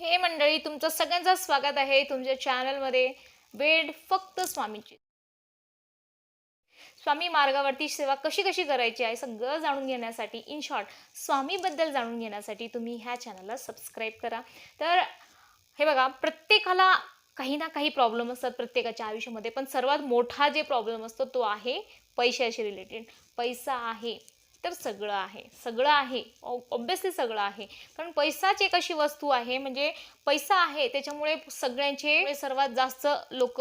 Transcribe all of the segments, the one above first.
हे मंडळी तुमचं सगळ्यांचं स्वागत आहे तुमच्या चॅनलमध्ये. वेड फक्त स्वामीची. स्वामी मार्गावरती सेवा कशी कशी करायची आहे सगळं जाणून घेण्यासाठी इन शॉर्ट स्वामीबद्दल जाणून घेण्यासाठी तुम्ही ह्या चॅनलला सबस्क्राईब करा. तर हे बघा प्रत्येकाला काही ना काही प्रॉब्लेम असतात प्रत्येकाच्या आयुष्यामध्ये पण सर्वात मोठा जे प्रॉब्लेम असतो तो आहे पैशाशी रिलेटेड पैसा आहे. तर सगळं आहे. सगळं आहे. ऑब्विसली सगळं आहे. कारण पैसाच एक अशी वस्तू आहे म्हणजे पैसा आहे त्याच्यामुळे सगळ्यांचे म्हणजे सर्वात जास्त लोक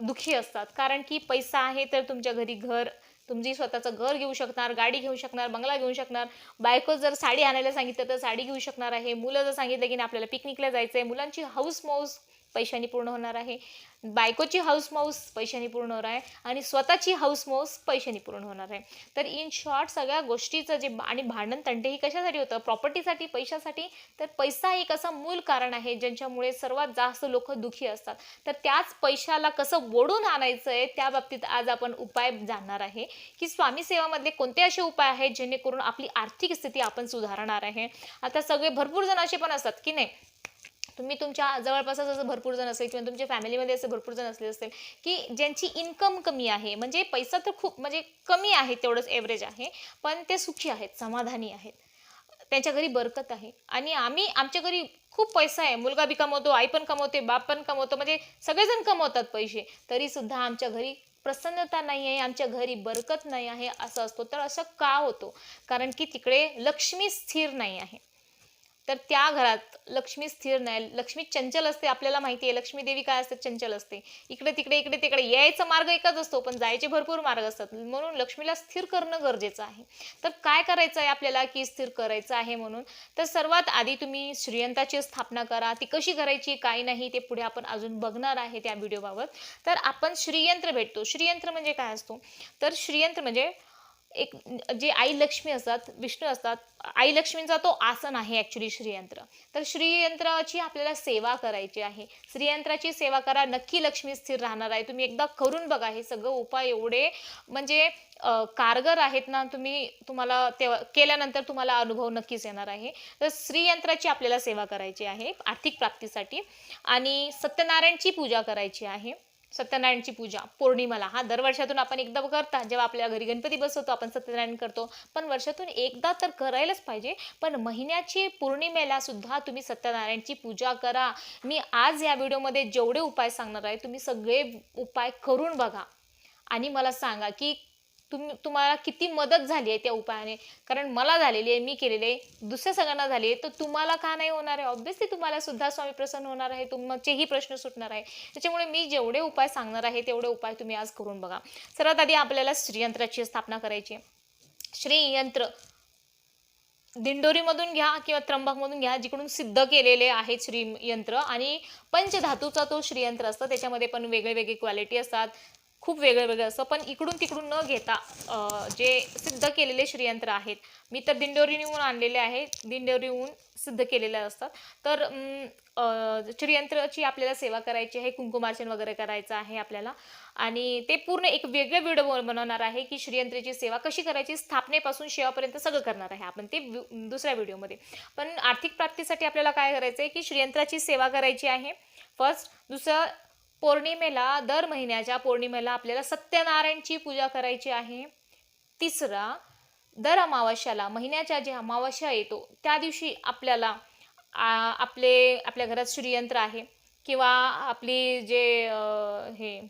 दुःखी असतात. कारण की पैसा आहे तर तुमच्या घरी घर तुमची स्वतःचं घर घेऊ शकणार गाडी घेऊ शकणार बंगला घेऊ शकणार. बायको जर साडी आणायला सांगितलं तर साडी घेऊ शकणार आहे. मुलं जर सांगितलं की नाही आपल्याला पिकनिकला जायचं आहे मुलांची हाऊस मौस पैशाने पूर्ण होणार आहे. बायकोची हाऊस माऊस पैशाने पूर्ण होणार आहे आणि स्वतःची हाऊस माऊस पैशाने पूर्ण होणार आहे. तर इन शॉर्ट सगळ्या गोष्टीचं जे आणि भांडण तंटे ही कशासाठी होतं? प्रॉपर्टीसाठी पैशासाठी? तर पैसा एक असं मूल कारण आहे ज्यांच्यामुळे सर्वात जास्त लोक दुखी असतात. तर त्याच पैशाला कसं ओढून आणायचं आहे त्या बाबतीत आज आपण उपाय जाणणार आहे की स्वामी सेवामधले कोणते असे उपाय आहेत जेणेकरून आपली आर्थिक स्थिती आपण सुधारणार आहे? आता सगळे भरपूर जण असे पण असतात की नाही तुम्ही तुमच्या जवळपासच असं भरपूर जण असेल किंवा तुमच्या फॅमिलीमध्ये असं भरपूर जण असले असेल की ज्यांची इन्कम कमी आहे म्हणजे पैसा तर खूप म्हणजे कमी आहे तेवढंच एव्हरेज आहे पण ते सुखी आहेत समाधानी आहेत. त्यांच्या घरी बरकत आहे. आणि आम्ही आमच्या घरी खूप पैसा आहे. मुलगा बी कमवतो आई पण कमवते बाप पण कमवतो म्हणजे सगळेजण कमवतात पैसे. तरी सुद्धा आमच्या घरी प्रसन्नता नाही आहे आमच्या घरी बरकत नाही आहे असं असतो. तर असं का होतो? कारण की तिकडे लक्ष्मी स्थिर नाही आहे. तर त्या घरात लक्ष्मी स्थिर नाही. लक्ष्मी चंचल असते आपल्याला माहिती आहे. लक्ष्मी देवी काय असते? चंचल असते. इकडे तिकडे इकडे तिकडे यायचा मार्ग एकच असतो पण जायचे भरपूर मार्ग असतात. म्हणून लक्ष्मीला स्थिर करणं गरजेचं आहे. तर काय करायचं आहे आपल्याला की स्थिर करायचं आहे म्हणून? तर सर्वात आधी तुम्ही श्रीयंताची स्थापना करा. ती कशी करायची काय नाही ते पुढे आपण अजून बघणार आहे त्या व्हिडिओबाबत तर आपण श्रीयंत्र भेटतो. श्रीयंत्र म्हणजे काय असतो? तर श्रीयंत्र म्हणजे एक जे आई लक्ष्मी असतात विष्णू असतात आई लक्ष्मींचा तो आसन आहे ॲक्च्युली श्रीयंत्र. तर श्रीयंत्राची आपल्याला सेवा करायची आहे. श्रीयंत्राची सेवा करा नक्की लक्ष्मी स्थिर राहणार आहे. तुम्ही एकदा करून बघा हे सगळं उपाय एवढे म्हणजे कारगर आहेत ना तुम्ही तुम्हाला तेव्हा केल्यानंतर तुम्हाला अनुभव नक्कीच येणार आहे. तर श्रीयंत्राची आपल्याला सेवा करायची आहे आर्थिक प्राप्तीसाठी. आणि सत्यनारायणची पूजा करायची आहे. सत्यनारायणची पूजा पौर्णिमाला. हा दरवर्षातून आपण एकदा करता. जेव्हा आपल्या घरी गणपती बसवतो आपण सत्यनारायण करतो. पण वर्षातून एकदा तर करायलाच पाहिजे. पण महिन्याची पौर्णिमेला सुद्धा तुम्ही सत्यनारायणची पूजा करा. मी आज या व्हिडिओमध्ये जेवढे उपाय सांगणार आहे तुम्ही सगळे उपाय करून बघा. आणि मला सांगा की तुम्ही तुम्हाला किती मदत झाली आहे त्या उपायाने? कारण मला झालेली आहे मी केलेली आहे दुसऱ्या सगळ्यांना झाली आहे तर तुम्हाला का नाही होणार आहे? ऑब्व्हियसली तुम्हाला सुद्धा स्वामी प्रसन्न होणार आहे तुमचेही प्रश्न सुटणार आहे. त्याच्यामुळे मी जेवढे उपाय सांगणार आहे तेवढे उपाय तुम्ही आज करून बघा. सर्वात आधी आपल्याला श्रीयंत्राची स्थापना करायची श्रीयंत्र. दिंडोरीमधून घ्या किंवा त्र्यंबकमधून घ्या जिकडून सिद्ध केलेले आहेत श्रीयंत्र. आणि पंचधातूचा तो श्रीयंत्र असतं त्याच्यामध्ये पण वेगळे वेगळे क्वालिटी असतात. खूप वेगळं वेगळं असतं पण इकडून तिकडून न घेता जे सिद्ध केलेले श्रीयंत्र आहेत मी तर दिंडोरीहून आणलेले आहे दिंडोरीहून सिद्ध केलेले असतात. तर श्रीयंत्राची आपल्याला सेवा करायची आहे कुंकुमार्चन वगैरे करायचं आहे आपल्याला. आणि ते पूर्ण एक वेगळं व्हिडिओ बनवणार आहे की श्रीयंत्रेची सेवा कशी करायची स्थापनेपासून शेवापर्यंत सगळं करणार आहे आपण ते दुसऱ्या व्हिडिओमध्ये. पण आर्थिक प्राप्तीसाठी आपल्याला काय करायचं आहे की श्रीयंत्राची सेवा करायची आहे. फर्स्ट दुसरं पौर्णिमेला दर महिन्याच्या पौर्णिमेला आपल्याला सत्यनारायणची पूजा करायची आहे. तिसरा दर अमावस्याला महिन्याच्या जे अमावस्या येतो त्या दिवशी आपल्याला आपले आपल्या घरात श्रीयंत्र आहे. किंवा आपली जे हे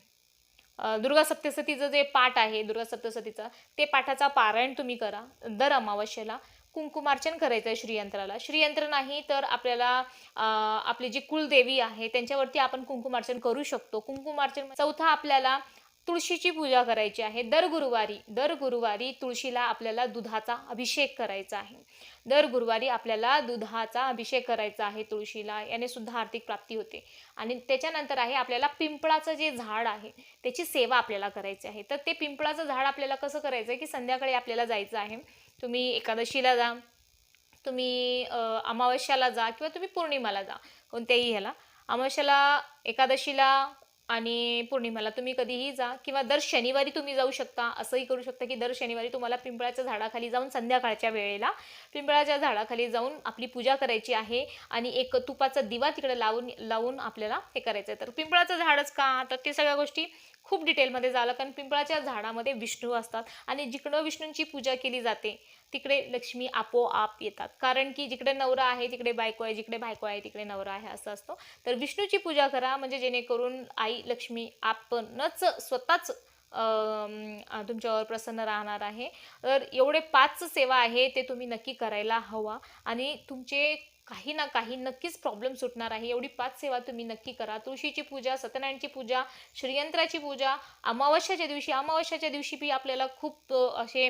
दुर्गा सप्तसतीचं जे पाठ आहे दुर्गा सप्तसतीचं ते पाठाचा पारायण तुम्ही करा दर अमावस्येला. कुंकुमार्चन करायचं आहे श्रीयंत्राला. श्रीयंत्र नाही तर आपल्याला आपली जी कुलदेवी आहे त्यांच्यावरती आपण कुंकुमार्चन करू शकतो. कुंकुमार्चन म्हणजे चौथा आपल्याला तुळशीची पूजा करायची आहे. दर गुरुवारी दर गुरुवारी तुळशीला आपल्याला दुधाचा अभिषेक करायचा आहे. दर गुरुवारी आपल्याला दुधाचा अभिषेक करायचा आहे तुळशीला. याने सुद्धा आर्थिक प्राप्ती होते. आणि त्याच्यानंतर आहे आपल्याला पिंपळाचं जे झाड आहे त्याची सेवा आपल्याला करायची आहे. तर ते पिंपळाचं झाड आपल्याला कसं करायचं आहे की संध्याकाळी आपल्याला जायचं आहे. तुम्ही एकादशीला जा तुम्ही अमावस्याला जा किंवा तुम्ही पौर्णिमाला जा कोणत्याही ह्याला. अमावस्याला एकादशीला आणि पौर्णिमाला तुम्ही कधीही जा किंवा दर शनिवारी तुम्ही जाऊ शकता. असंही करू शकता की दर शनिवारी तुम्हाला पिंपळाच्या झाडाखाली जाऊन संध्याकाळच्या वेळेला पिंपळाच्या झाडाखाली जाऊन आपली पूजा करायची आहे आणि एक तुपाचा दिवा तिकडे लावून लावून आपल्याला हे करायचं आहे तर पिंपळाचं झाडच का? तर ते सगळ्या गोष्टी खूप डिटेलमध्ये झालं कारण पिंपळाच्या झाडामध्ये विष्णू असतात आणि जिकडं विष्णूंची पूजा केली जाते तिकडे लक्ष्मी आपोआप येतात. कारण की जिकडे नवरा आहे तिकडे बायको आहे जिकडे बायको आहे तिकडे नवरा आहे असं असतं. तर विष्णूची पूजा करा म्हणजे जेणेकरून आई लक्ष्मी आपणच स्वतःच तुमच्यावर प्रसन्न राहणार आहे. तर एवढे पाच सेवा आहे ते तुम्ही नक्की करायला हवा. आणि तुमचे काही ना काही नक्कीच प्रॉब्लेम सुटणार आहे. एवढी पाच सेवा तुम्ही नक्की करा. तुळशीची पूजा सत्यनारायणची पूजा श्रीयंत्राची पूजा अमावस्याच्या दिवशी अमावस्याच्या दिवशी बी आपल्याला खूप असे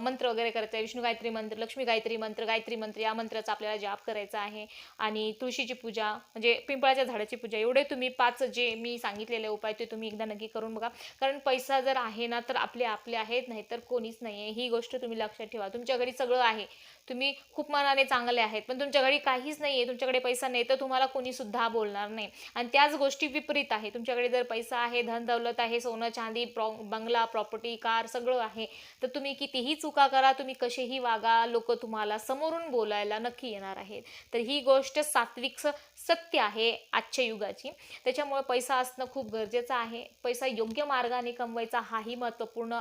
मंत्र वगैरे करायचे आहे विष्णू गायत्री मंत्र लक्ष्मी गायत्री मंत्र गायत्री मंत्र या मंत्राचा आपल्याला जाप करायचा आहे. आणि तुळशीची पूजा म्हणजे पिंपळाच्या झाडाची पूजा एवढे तुम्ही पाच जे मी सांगितलेले उपाय ते तुम्ही एकदा नक्की करून बघा. कारण पैसा जर आहे ना तर आपले आपले आहेत नाही तर कोणीच नाही आहे ही गोष्ट तुम्ही लक्षात ठेवा. तुमच्या घरी सगळं आहे. तुम्ही खूप मनाने चांगले आहेत पण तुमच्या घरी काहीच नाही आहे तुमच्याकडे पैसा नाही तर तुम्हाला कोणीसुद्धा बोलणार नाही. आणि त्याच गोष्टी विपरीत आहे. तुमच्याकडे जर पैसा आहे धन दौलत आहे सोनं चांदी प्रॉ बंगला प्रॉपर्टी कार सगळं आहे तर तुम्ही कितीही चुका करा तुम्ही कसेही वागा लोक तुम्हाला समोरून बोलायला नक्की येणार आहेत. तर ही गोष्ट सात्विक सत्य आहे आजच्या युगाची. त्याच्यामुळे पैसा असणं खूप गरजेचं आहे. पैसा योग्य मार्गाने कमवायचा हाही महत्त्वपूर्ण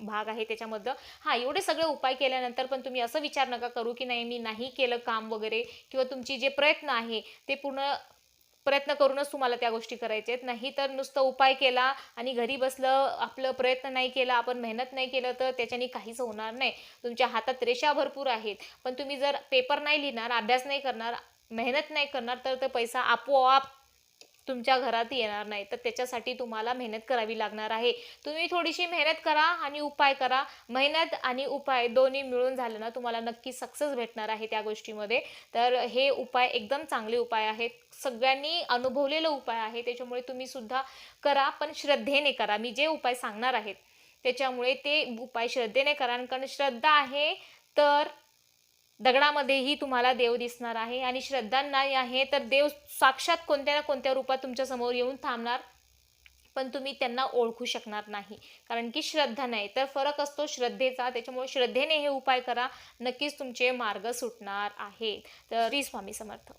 भाग आहे त्याच्यामधलं. हां एवढे सगळे उपाय केल्यानंतर पण तुम्ही असं विचार नका करू की नाही मी नाही केलं काम वगैरे किंवा तुमची जे प्रयत्न आहे ते पूर्ण प्रयत्न करूनच तुम्हाला त्या गोष्टी करायच्या आहेत. नाही तर नुसतं उपाय केला आणि घरी बसलं आपलं प्रयत्न नाही केला आपण मेहनत नाही केलं तर त्याच्याने काहीच होणार नाही. तुमच्या हातात रेषा भरपूर आहेत. पण तुम्ही जर पेपर नाही लिहिणार अभ्यास नाही करणार मेहनत नाही करणार तर तो पैसा आपोआप तुमच्या घरात येणार नाही तर त्याच्यासाठी तुम्हाला मेहनत करावी लागणार आहे. तुम्ही थोडीशी मेहनत करा आणि उपाय करा. मेहनत आणि उपाय दोन्ही मिळून झालं ना तुम्हाला नक्की सक्सेस भेटणार आहे त्या गोष्टीमध्ये. तर हे उपाय एकदम चांगले उपाय आहेत. सगळ्यांनी अनुभवलेलं उपाय आहे. त्याच्यामुळे तुम्ही सुद्धा करा पण श्रद्धेने करा. मी जे उपाय सांगणार आहेत त्याच्यामुळे ते उपाय श्रद्धेने करा. कारण श्रद्धा आहे तर दगडामध्येही तुम्हाला देव दिसणार आहे आणि श्रद्धा नाही आहे तर देव साक्षात कोणत्या ना कोणत्या रूपात तुमच्यासमोर येऊन थांबणार? पण तुम्ही त्यांना ओळखू शकणार नाही कारण की श्रद्धा नाही. तर फरक असतो श्रद्धेचा त्याच्यामुळे श्रद्धेने हे उपाय करा. नक्कीच तुमचे मार्ग सुटणार आहेत. तर श्री स्वामी समर्थ.